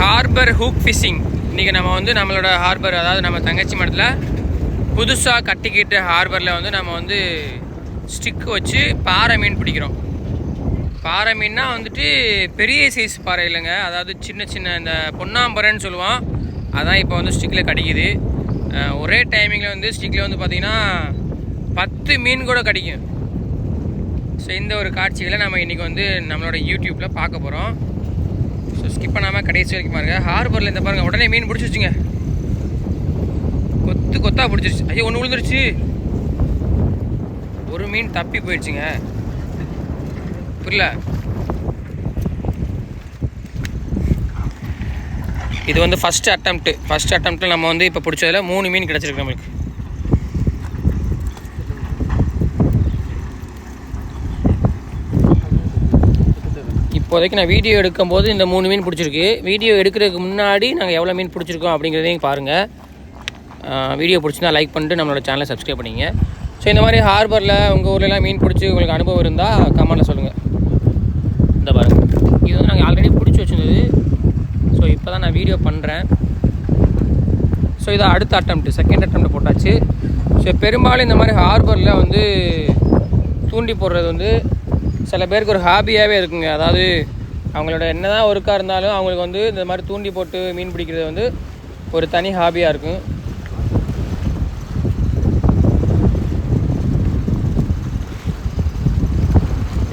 Harbour hook phishing இன்றைக்கி நம்ம வந்து நம்மளோட ஹார்பர் அதாவது நம்ம தங்கச்சி மடத்தில் புதுசாக கட்டிக்கிட்ட ஹார்பரில் வந்து நம்ம வந்து ஸ்டிக் வச்சு பாறை மீன் பிடிக்கிறோம். பாறை மீன்னா வந்துட்டு பெரிய சைஸ் பாறை இல்லைங்க. அதாவது சின்ன சின்ன இந்த பொன்னாம்பறைன்னு சொல்லுவோம் அதான் இப்போ வந்து ஸ்டிக்கில் கிடைக்குது. ஒரே டைமிங்கில் வந்து ஸ்டிக்கில் வந்து பார்த்திங்கன்னா பத்து மீன் கூட கிடைக்கும். ஸோ இந்த ஒரு காட்சிகளை நம்ம இன்றைக்கி வந்து நம்மளோட யூடியூப்பில் பார்க்க போகிறோம் ஸோ ஸ்கிப் பண்ணாமல் கடைசி வரைக்கும் பாருங்க. ஹார்பரில் இந்த பாருங்கள் உடனே மீன் பிடிச்சி வச்சுங்க. கொத்து கொத்தாக பிடிச்சிருச்சு. ஐயோ ஒன்று விழுந்துருச்சு ஒரு மீன் தப்பி போயிடுச்சுங்க. புரியல? இது வந்து ஃபஸ்ட் அட்டம்ப்ட்டு ஃபஸ்ட் அட்டம்ப்ட்டில் நம்ம வந்து இப்போ பிடிச்சதில் மூணு மீன் கிடச்சிருக்கு நம்மளுக்கு. இப்போதைக்கு நான் வீடியோ எடுக்கும்போது இந்த மூணு மீன் பிடிச்சிருக்கு. வீடியோ எடுக்கிறதுக்கு முன்னாடி நாங்கள் எவ்வளோ மீன் பிடிச்சிருக்கோம் அப்படிங்கிறதையும் பாருங்கள் வீடியோ பிடிச்சிருந்தா லைக் பண்ணிட்டு நம்மளோட சேனலை சப்ஸ்கிரைப் பண்ணிங்க. ஸோ இந்த மாதிரி ஹார்பரில் உங்கள் ஊர்லலாம் மீன் பிடிச்சி உங்களுக்கு அனுபவம் இருந்தால் கமெண்ட்டில் சொல்லுங்கள் இந்த பாருங்கள் இது வந்து நாங்கள் ஆல்ரெடி பிடிச்சி வச்சுருந்தது. ஸோ இப்போ தான் நான் வீடியோ பண்ணுறேன் ஸோ இதை அடுத்த அட்டம்ப்ட் செகண்ட் அட்டம்ப்ட் போட்டாச்சு. ஸோ பெரும்பாலும் இந்த மாதிரி ஹார்பரில் வந்து தூண்டி போடுறது வந்து சில பேருக்கு ஒரு ஹாபியாகவே இருக்குங்க. அதாவது அவங்களோட என்ன தான் ஒர்க்காக இருந்தாலும் அவங்களுக்கு வந்து இந்த மாதிரி தூண்டி போட்டு மீன் பிடிக்கிறது வந்து ஒரு தனி ஹாபியாக இருக்கும்.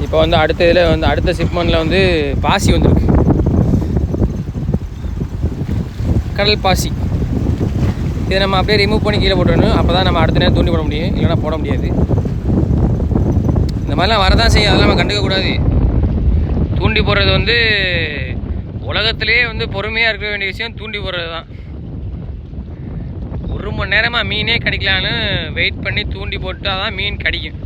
இப்போ வந்து அடுத்த இதில் வந்து அடுத்த சிப்மனில் வந்து பாசி வந்திருக்கு. கடல் பாசி. இதை நம்ம அப்படியே ரிமூவ் பண்ணி கீழே போட்டுடணும். அப்போ தான் நம்ம அடுத்த நேரம் தூண்டி போட முடியும். இல்லைன்னா போட முடியாது. மாதிரிலாம் வரதான் செய்யும். அதெல்லாம் நம்ம கண்டுக்கக்கூடாது தூண்டி போடுறது வந்து உலகத்திலே வந்து பொறுமையாக இருக்க வேண்டிய விஷயம் தூண்டி போடுறது தான் ஒரு மணி நேரமாக மீனே கிடைக்கலான்னு வெயிட் பண்ணி தூண்டி போட்டால் தான் மீன் கிடைக்கும்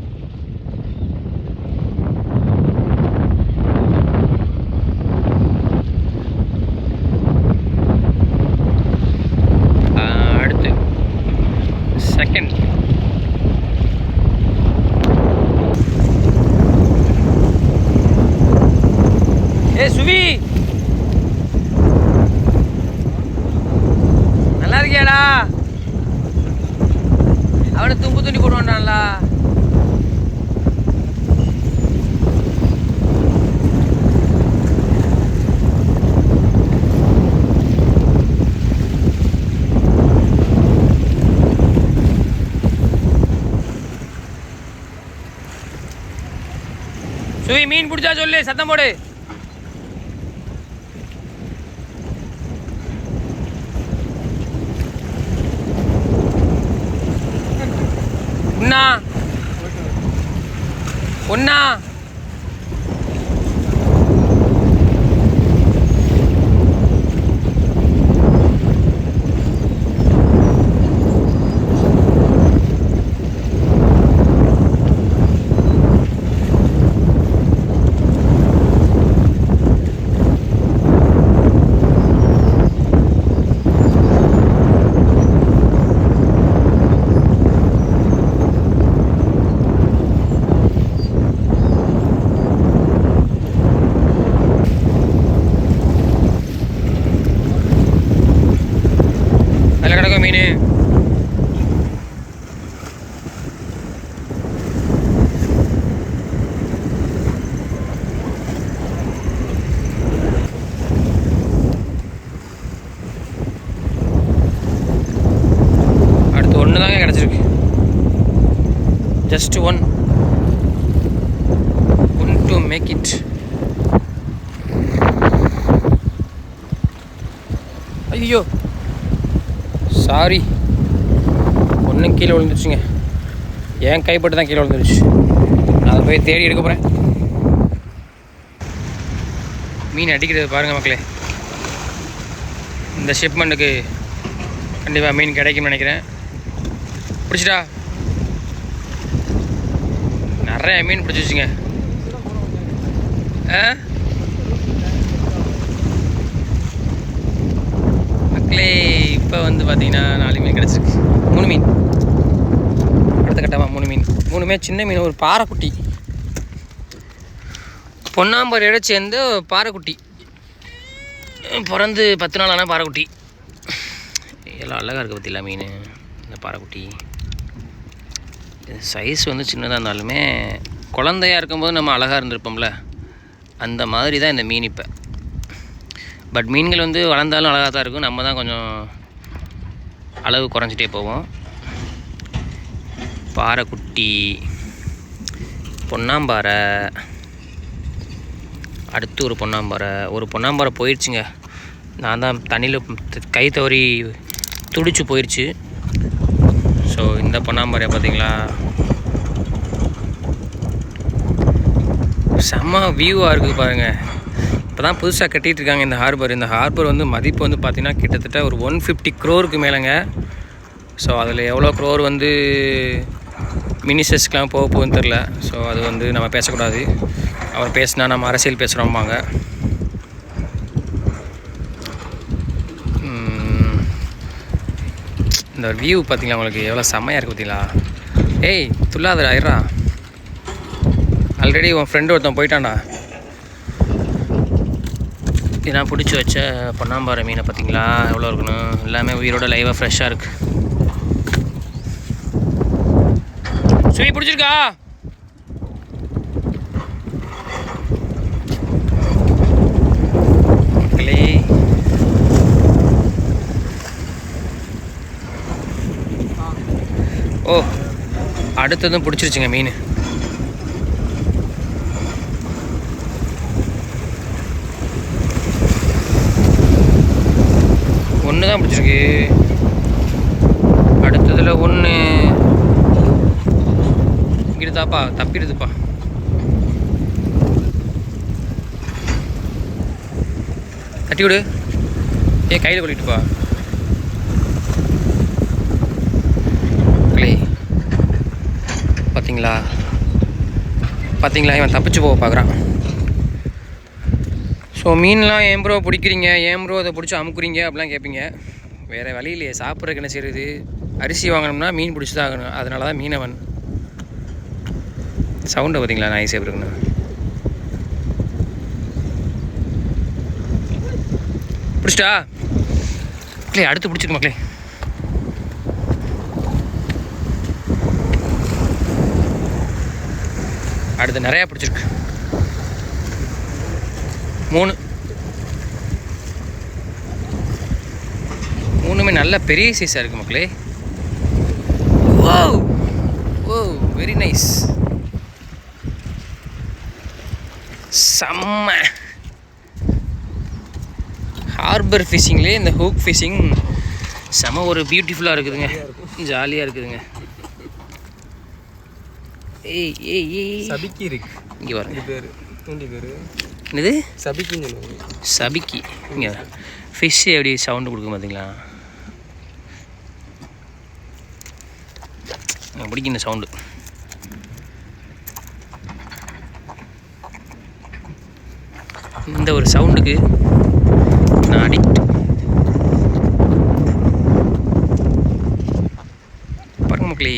ஆஹ் அடுத்து செகண்ட் ஏ சுவி. நல்லா இருக்கியாடா? அவனை தும்பு துண்டி போடுவான்டான்ல சுவி மீன் பிடிச்சா சொல்லு சத்தம் போடு. உண்ணா உண்ணா மீன். அடுத்து ஒன்று தாங்க கிடச்சிருக்கு. Just one one to make it ஐயோ. சாரி ஒன்றும் கீழே விழுந்துருச்சுங்க. என் கைப்பட்டு தான் கீழே விழுந்துருச்சு. நான் அதை போய் தேடி எடுக்க போகிறேன் மீன் அடிக்கிறது பாருங்கள் மக்களே. இந்த ஷிப்மெண்ட்டுக்கு கண்டிப்பாக மீன் கிடைக்கும்னு நினைக்கிறேன். பிடிச்சிட்டா? நிறைய மீன் பிடிச்சிச்சுங்க ஆ? மக்களே. இப்போ வந்து பார்த்தீங்கன்னா நாலு மீன் கிடச்சிருக்கு. மூணு மீன். அடுத்த கட்டமாக மூணு மீன். மூணுமே சின்ன மீன் ஒரு பாறைக்குட்டி. பொன்னாம்பரையோட சேர்ந்து பாறைக்குட்டி. பிறந்து பத்து நாள் ஆனால் பாறைக்குட்டி. எல்லாம் அழகாக இருக்குது பற்றில மீன்? இந்த பாறைக்குட்டி. சைஸ் வந்து சின்னதாக இருந்தாலுமே குழந்தையா இருக்கும்போது நம்ம அழகாக இருந்திருப்போம்ல. அந்த மாதிரி தான் இந்த மீன் இப்போ. பட் மீன்கள் வந்து வளர்ந்தாலும் அழகாக தான் இருக்கும். நம்ம தான் கொஞ்சம் அளவு குறைஞ்சிட்டே போவோம் பாறைக்குட்டி பொன்னாம்பாறை. அடுத்து ஒரு பொன்னாம்பாறை. ஒரு பொன்னாம்பாறை போயிடுச்சுங்க நான் தான் தண்ணியில் கை தவறி துடிச்சு போயிடுச்சு ஸோ இந்த பொன்னாம்பாறை பார்த்தீங்களா? செம்ம வியூவாக இருக்குது பாருங்கள் இப்போ தான் புதுசாக கட்டிகிட்டு இருக்காங்க இந்த ஹார்பர் இந்த ஹார்பர் வந்து மதிப்பு வந்து பார்த்திங்கன்னா கிட்டத்தட்ட ஒரு ஒன் ஃபிஃப்டி க்ரோருக்கு மேலேங்க. ஸோ அதில் எவ்வளோ க்ரோர் வந்து மினிசஸ்க்கெலாம் போக போகுதுன்னு தெரில ஸோ அது வந்து நம்ம பேசக்கூடாது. அவர் பேசினா நம்ம அரசியல் பேசுகிறோம்பாங்க இந்த வியூ பார்த்தீங்களா உங்களுக்கு? எவ்வளோ செம்மையாக இருக்குது பார்த்தீங்களா ஏய் துல்லாதடா ஐரா ஆல்ரெடி உன் ஃப்ரெண்டு ஒருத்தன் போயிட்டான்டா. இது நான் பிடிச்சி வச்ச பொன்னாம்பாறை மீனை பார்த்தீங்களா? எவ்வளோ இருக்கணும்? எல்லாமே உயிரோட லைவாக ஃப்ரெஷ்ஷாக இருக்குது சுவி பிடிச்சிருக்கா? மக்களே. ஓ அடுத்ததும் பிடிச்சிருச்சுங்க மீன். தான் பிடிச்சிருக்கு. அடுத்ததில் ஒன்று இங்கிருதாப்பா தப்பிடுதுப்பா. தட்டி விடு. ஏ கையில் கொள்ளிட்டுப்பா கிளே பார்த்தீங்களா பார்த்தீங்களா இவன் தப்பிச்சு போக பார்க்குறான். ஸோ மீன்லாம் ஏன் ப்ரோ பிடிக்கிறீங்க? ஏன் ப்ரோ அதை பிடிச்சி அமுக்குறீங்க? அப்படிலாம் கேட்பீங்க. வேறு வழி இல்லையே. சாப்பிட்றதுக்கு என்ன செய்யுது அரிசி வாங்கணும்னா மீன் பிடிச்சி தான் ஆகணும். அதனால தான் மீனவன். சவுண்டை பார்த்தீங்களா? நான் ஈஸியாக இருக்குன்னு. பிடிச்சிட்டா? மக்களே அடுத்து பிடிச்சிருக்கு மக்களே. அடுத்து நிறையா பிடிச்சிருக்கு. மூணு. மூணுமே நல்ல பெரிய சைஸாக இருக்குது மக்களே. ஓ ஓ வெரி நைஸ் செம்ம. ஹார்பர் ஃபிஷிங்லேயே இந்த ஹூக் ஃபிஷிங் செம ஒரு பியூட்டிஃபுல்லாக இருக்குதுங்க. ஜாலியாக இருக்குதுங்க. ஏய் ஏய் ஏய். சபிக்கி இருக்கு. இங்கே இது பேர். தூண்டி பேர். என்னது? சபிக்கின்னு சபிக்கி. இங்கே ஃபிஷ் எப்படி சவுண்டு கொடுக்கும் பார்த்தீங்களா பிடிக்கும் இந்த சவுண்டு இந்த ஒரு சவுண்டுக்கு நான் அடிக்ட் பாருங்க மக்களே.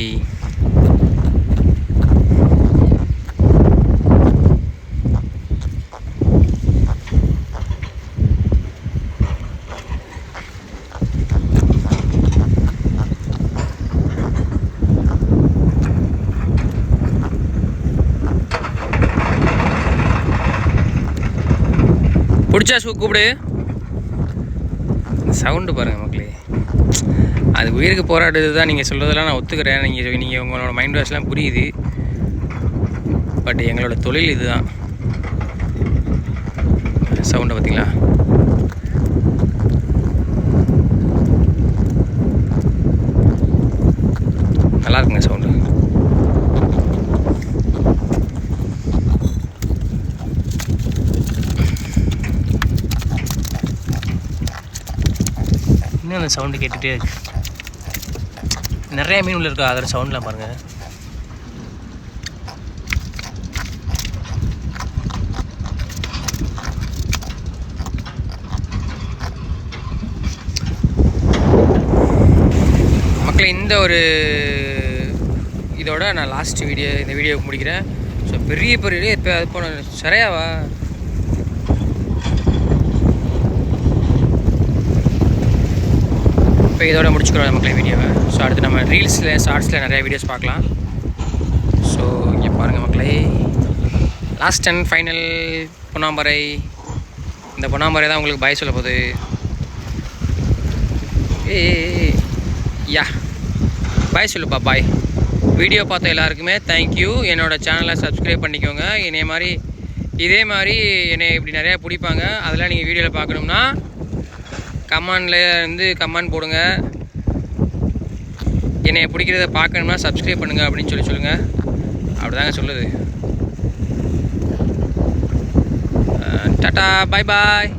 பிடிச்சா ஷூ கூப்பிடு. சவுண்டு பாருங்க மக்களே. அது உயிருக்கு போராடுறது தான் நீங்கள் சொல்கிறதெல்லாம் நான் ஒத்துக்கிறேன். நீங்கள் நீங்கள் உங்களோட மைண்ட் வாஷ்லாம் புரியுது. பட் எங்களோட தொழில் இதுதான். சவுண்டை பார்த்தீங்களா நல்லா இருக்குங்க சவுண்டு இன்னும் அந்த சவுண்டு கேட்டுகிட்டே இருக்கு. நிறைய மீன் உள்ள இருக்கா? அதோட சவுண்ட்லாம் பாருங்க. மக்களை இந்த ஒரு இதோட நான் லாஸ்ட் வீடியோ இந்த வீடியோ முடிக்கிறேன். ஸோ பெரிய பெரிய இப்போ அது போன சரியாவா? இப்போ இதோட முடிச்சுக்கிறோம் நமக்கு வீடியோவை. ஸோ அடுத்து நம்ம ரீல்ஸில் ஷார்ட்ஸில் நிறைய வீடியோஸ் பார்க்கலாம். ஸோ இங்கே பாருங்கள் மக்களே. லாஸ்ட் அண்ட் ஃபைனல் பொன்னாம்பறை இந்த பொன்னாம்பறை தான் உங்களுக்கு பாய் சொல்ல போகுது. ஏ யா. பாய் சொல்லுப்பா பாய் வீடியோ பார்த்த எல்லாருக்குமே தேங்க்யூ என்னோட சேனலை சப்ஸ்கிரைப் பண்ணிக்கோங்க. என்னைய மாதிரி இதே மாதிரி என்னை இப்படி நிறையா பிடிப்பாங்க. அதெல்லாம் நீங்கள் வீடியோவில் பார்க்கணும்னா கமெண்டில் வந்து கமான் போடுங்க. என்னை பிடிக்கிறத பார்க்கணும்னா சப்ஸ்கிரைப் பண்ணுங்கள் அப்படின்னு சொல்லி சொல்லுங்கள் அப்படிதாங்க சொல்லுது. டாட்டா பாய் பாய்